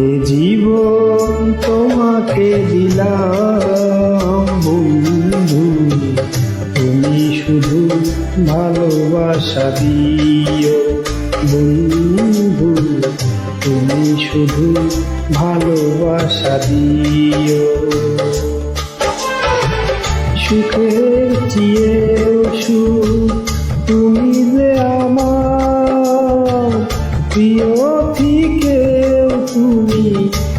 এ জীবন তোমাকে দিলাম, বন্ধু। তুমি শুধু ভালোবাসা দিও, বন্ধু। তুমি শুধু ভালোবাসা দিও। সুখের চেয়েও সুখ তুমি যে আমার, প্রিয়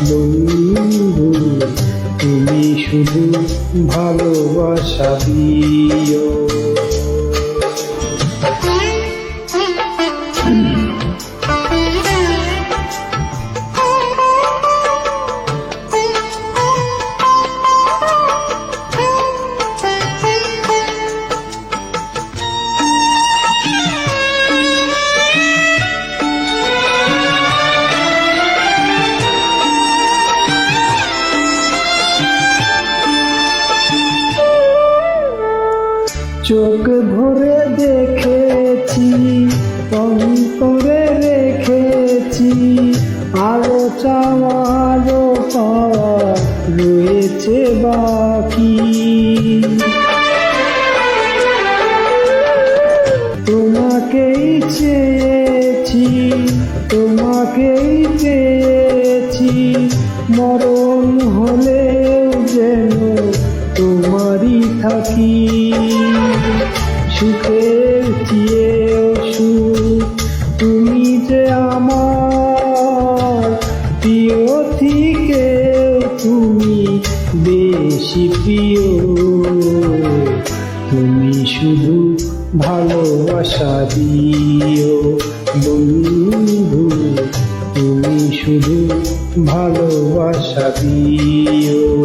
বন্ধু তুমি শুধু ভালোবাসা দিও। চোখ ভরে দেখেছি অন্তরে রেখেছি। আরও চাওয়ারও রয়েছে বাকি। তোমাকেই চেয়েছি, তোমাকেই পেয়েছি। মরণ হলেও যেন তোমারই থাকি। সুখের চেয়েও সুখ। তুমি যে আমার প্রিয় থেকেও তুমি বেশি প্রিয়। তুমি শুধু ভালোবাসা দিও বন্ধু। তুমি শুধু ভালোবাসা দিও।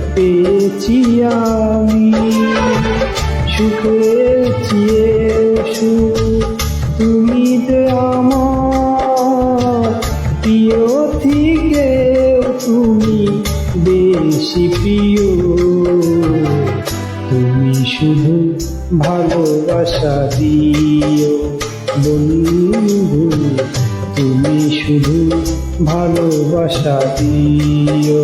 পেয়েছি আমি। সুখ তুমি যে আমার প্রিয় থেকে তুমি বেশি প্রিয়। তুমি শুধু ভালোবাসা দিও বন্ধু, তুমি শুধু ভালোবাসা দিও।